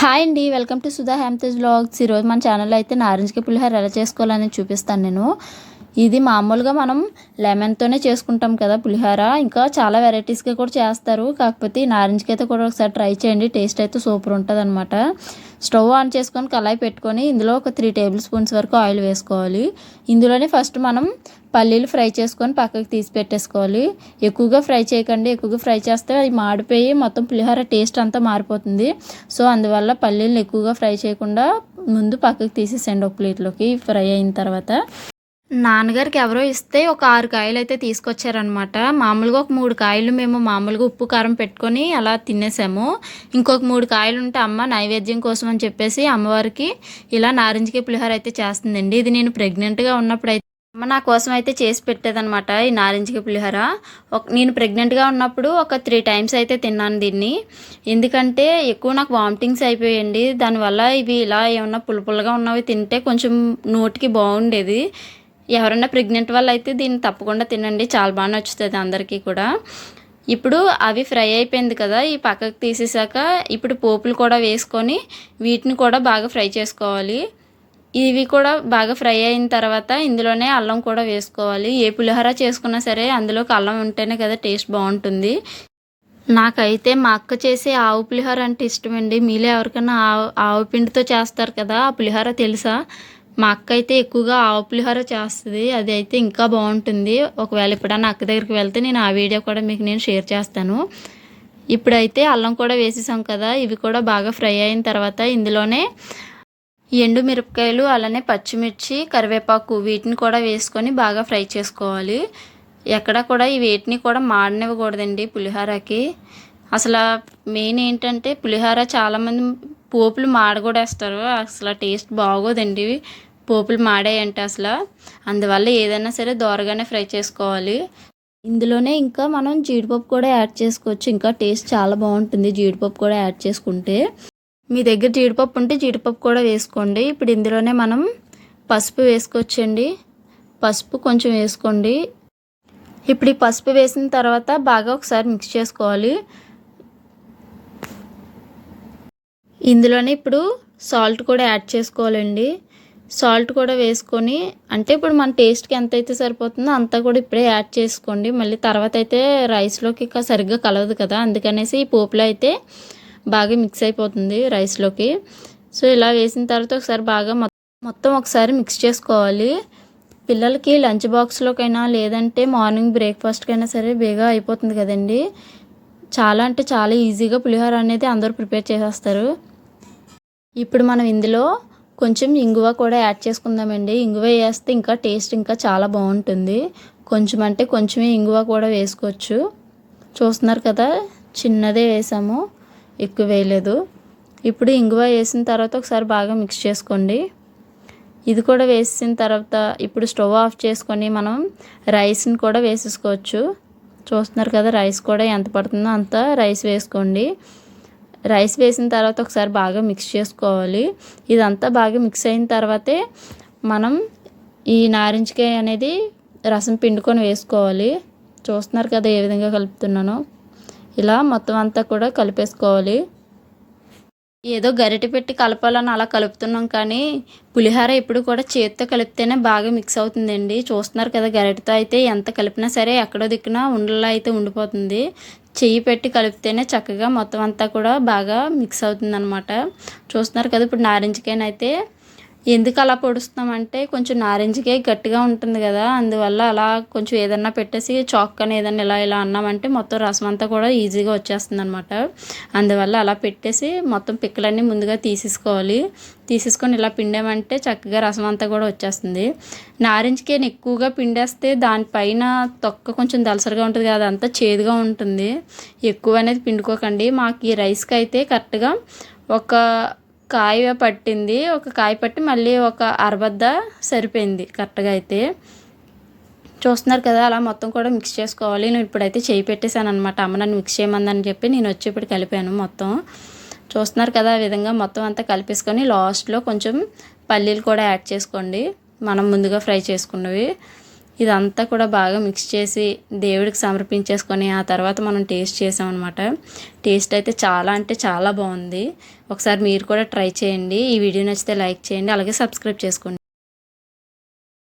Hi అండి welcome to Sudha హ్యామ్తేజ్ blogs ఈరోజు మన ఛానల్లో అయితే నారింజకి పులిహోర ఎలా చేసుకోవాలని చూపిస్తాను నేను. ఇది మామూలుగా మనం లెమన్తోనే చేసుకుంటాం కదా పులిహోర. ఇంకా చాలా వెరైటీస్గా కూడా చేస్తారు. కాకపోతే నారింజ్కి అయితే కూడా ఒకసారి ట్రై చేయండి. టేస్ట్ అయితే సూపర్ ఉంటుంది అనమాట స్టవ్ ఆన్ చేసుకొని కళాయి పెట్టుకొని ఇందులో ఒక త్రీ టేబుల్ స్పూన్స్ వరకు ఆయిల్ వేసుకోవాలి. ఇందులోనే ఫస్ట్ మనం పల్లీలు ఫ్రై చేసుకొని పక్కకి తీసి పెట్టేసుకోవాలి. ఎక్కువగా ఫ్రై చేయకండి ఎక్కువగా ఫ్రై చేస్తే అది మాడిపోయి మొత్తం పులిహోర టేస్ట్ అంతా మారిపోతుంది. సో అందువల్ల పల్లీలు ఎక్కువగా ఫ్రై చేయకుండా ముందు పక్కకి తీసేసండి ఒక ప్లేట్లోకి ఫ్రై అయిన తర్వాత. నాన్నగారికి ఎవరో ఇస్తే ఒక ఆరు కాయలు అయితే తీసుకొచ్చారనమాట మామూలుగా ఒక మూడు కాయలు మేము మామూలుగా ఉప్పు కారం పెట్టుకొని అలా తినేసాము. ఇంకొక మూడు కాయలు ఉంటే అమ్మ నైవేద్యం కోసం అని చెప్పేసి అమ్మవారికి ఇలా నారింజకాయ పులిహోర అయితే చేస్తుందండి. ఇది నేను ప్రెగ్నెంట్గా ఉన్నప్పుడు అయితే అమ్మ నా కోసం అయితే చేసి పెట్టేదనమాట ఈ నారింజకాయ పులిహోర. ఒక నేను ప్రెగ్నెంట్గా ఉన్నప్పుడు ఒక త్రీ టైమ్స్ అయితే తిన్నాను దీన్ని. ఎందుకంటే ఎక్కువ నాకు వామిటింగ్స్ అయిపోయాయండి. దానివల్ల ఇవి ఇలా ఏమన్నా పులుపులుగా ఉన్నవి తింటే కొంచెం నోటికి బాగుండేది. ఎవరైనా ప్రెగ్నెంట్ వాళ్ళు అయితే దీన్ని తప్పకుండా తినండి. చాలా బాగా నచ్చుతుంది అందరికీ కూడా. ఇప్పుడు అవి ఫ్రై అయిపోయింది కదా ఈ పక్కకు తీసేసాక ఇప్పుడు పోపులు కూడా వేసుకొని వీటిని కూడా బాగా ఫ్రై చేసుకోవాలి. ఇవి కూడా బాగా ఫ్రై అయిన తర్వాత ఇందులోనే అల్లం కూడా వేసుకోవాలి. ఏ పులిహోర చేసుకున్నా సరే అందులోకి అల్లం ఉంటేనే కదా టేస్ట్ బాగుంటుంది. నాకైతే మా అక్క చేసే ఆవు పులిహోర అంటే ఇష్టమండి. మీలో ఎవరికైనా ఆవు ఆవు పిండితో చేస్తారు కదా ఆ పులిహోర తెలుసా? మా అక్క అయితే ఎక్కువగా ఆవు పులిహోర చేస్తుంది అది అయితే ఇంకా బాగుంటుంది. ఒకవేళ ఎప్పుడన్నా అక్క దగ్గరికి వెళ్తే నేను ఆ వీడియో కూడా మీకు నేను షేర్ చేస్తాను. ఇప్పుడైతే అల్లం కూడా వేసేసాం కదా ఇవి కూడా బాగా ఫ్రై అయిన తర్వాత ఇందులోనే ఎండు మిరపకాయలు అలానే పచ్చిమిర్చి కరివేపాకు వీటిని కూడా వేసుకొని బాగా ఫ్రై చేసుకోవాలి. ఎక్కడ కూడా ఈ వీటిని కూడా మాడనివ్వకూడదండి పులిహోరకి. అసలు మెయిన్ ఏంటంటే పులిహోర చాలామంది పోపులు మాడగూడేస్తారు అసలు టేస్ట్ బాగోదండి. పోపులు మాడాయంట అసలు. అందువల్ల ఏదైనా సరే దోరగానే ఫ్రై చేసుకోవాలి. ఇందులోనే ఇంకా మనం జీడిపప్పు కూడా యాడ్ చేసుకోవచ్చు. ఇంకా టేస్ట్ చాలా బాగుంటుంది జీడిపప్పు కూడా యాడ్ చేసుకుంటే. మీ దగ్గర జీడిపప్పు ఉంటే జీడిపప్పు కూడా వేసుకోండి. ఇప్పుడు ఇందులోనే మనం పసుపు వేసుకోవచ్చండి. పసుపు కొంచెం వేసుకోండి. ఇప్పుడు ఈ పసుపు వేసిన తర్వాత బాగా ఒకసారి మిక్స్ చేసుకోవాలి. ఇందులోనే ఇప్పుడు సాల్ట్ కూడా యాడ్ చేసుకోవాలండి. సాల్ట్ కూడా వేసుకొని అంటే ఇప్పుడు మన టేస్ట్కి ఎంత అయితే సరిపోతుందో అంతా కూడా ఇప్పుడే యాడ్ చేసుకోండి. మళ్ళీ తర్వాత అయితే రైస్లోకి సరిగ్గా కలవదు కదా అందుకనేసి ఈ పోపులో అయితే బాగా మిక్స్ అయిపోతుంది రైస్లోకి. సో ఇలా వేసిన తర్వాత ఒకసారి బాగా మొత్తం ఒకసారి మిక్స్ చేసుకోవాలి. పిల్లలకి లంచ్ బాక్స్లోకైనా లేదంటే మార్నింగ్ బ్రేక్ఫాస్ట్కైనా సరే బేగా అయిపోతుంది కదండి. చాలా అంటే చాలా ఈజీగా పులిహోర అనేది అందరూ ప్రిపేర్ చేసేస్తారు. ఇప్పుడు మనం ఇందులో కొంచెం ఇంగువ కూడా యాడ్ చేసుకుందామండి. ఇంగువ వేస్తే ఇంకా టేస్ట్ ఇంకా చాలా బాగుంటుంది. కొంచెం అంటే కొంచెమే ఇంగువ కూడా వేసుకోవచ్చు. చూస్తున్నారు కదా చిన్నదే వేసాము ఎక్కువ వేయలేదు. ఇప్పుడు ఇంగువ వేసిన తర్వాత ఒకసారి బాగా మిక్స్ చేసుకోండి. ఇది కూడా వేసిన తర్వాత ఇప్పుడు స్టవ్ ఆఫ్ చేసుకొని మనం రైస్ని కూడా వేసేసుకోవచ్చు. చూస్తున్నారు కదా రైస్ కూడా ఎంత పడుతుందో అంత రైస్ వేసుకోండి. రైస్ వేసిన తర్వాత ఒకసారి బాగా మిక్స్ చేసుకోవాలి. ఇదంతా బాగా మిక్స్ అయిన తర్వాతే మనం ఈ నారింజకాయ అనేది రసం పిండుకొని వేసుకోవాలి. చూస్తున్నారు కదా ఏ విధంగా కలుపుతున్నానో. ఇలా మొత్తం అంతా కూడా కలిపేసుకోవాలి. ఏదో గరిటె పెట్టి కలపాలని అలా కలుపుతున్నాం కానీ పులిహోర ఇప్పుడు కూడా చేతితో కలిపితేనే బాగా మిక్స్ అవుతుందండి. చూస్తున్నారు కదా గరిటెతో అయితే ఎంత కలిపినా సరే ఎక్కడో దిక్కున ఉండలా అయితే ఉండిపోతుంది. చెయ్యి పెట్టి కలిపితేనే చక్కగా మొత్తం అంతా కూడా బాగా మిక్స్ అవుతుందన్నమాట. చూస్తున్నారు కదా ఇప్పుడు నారింజకాయనైతే ఎందుకు అలా పొడుస్తామంటే కొంచెం నారింజకాయ గట్టిగా ఉంటుంది కదా అందువల్ల అలా కొంచెం ఏదన్నా పెట్టేసి చాక్ అని ఏదన్నా ఇలా ఇలా అన్నామంటే మొత్తం రసం అంతా కూడా ఈజీగా వచ్చేస్తుంది అనమాట అందువల్ల అలా పెట్టేసి మొత్తం పిక్కలన్నీ ముందుగా తీసేసుకోవాలి. తీసేసుకొని ఇలా పిండామంటే చక్కగా రసం అంతా కూడా వచ్చేస్తుంది. నారింజకాయని ఎక్కువగా పిండేస్తే దానిపైన తొక్క కొంచెం దలసరిగా ఉంటుంది కదా అదంతా చేదుగా ఉంటుంది. ఎక్కువ అనేది పిండుకోకండి. మాకు ఈ రైస్కి అయితే కరెక్ట్గా ఒక కాయ పట్టింది. ఒక కాయ పట్టి మళ్ళీ ఒక అరబద్ద సరిపోయింది కరెక్ట్గా అయితే. చూస్తున్నారు కదా అలా మొత్తం కూడా మిక్స్ చేసుకోవాలి. నేను ఇప్పుడైతే చేయి పెట్టేశాను అనమాట అమ్మ నన్ను మిక్స్ చేయమందని చెప్పి నేను వచ్చి ఇప్పుడు కలిపాను మొత్తం. చూస్తున్నారు కదా ఆ విధంగా మొత్తం అంతా కలిపేసుకొని లాస్ట్లో కొంచెం పల్లీలు కూడా యాడ్ చేసుకోండి. మనం ముందుగా ఫ్రై చేసుకున్నవి. ఇదంతా కూడా బాగా మిక్స్ చేసి దేవుడికి సమర్పించేసుకొని ఆ తర్వాత మనం టేస్ట్ చేసాం అనమాట టేస్ట్ అయితే చాలా అంటే చాలా బాగుంది. ఒకసారి మీరు కూడా ట్రై చేయండి. ఈ వీడియో నచ్చితే లైక్ చేయండి. అలాగే సబ్స్క్రైబ్ చేసుకోండి.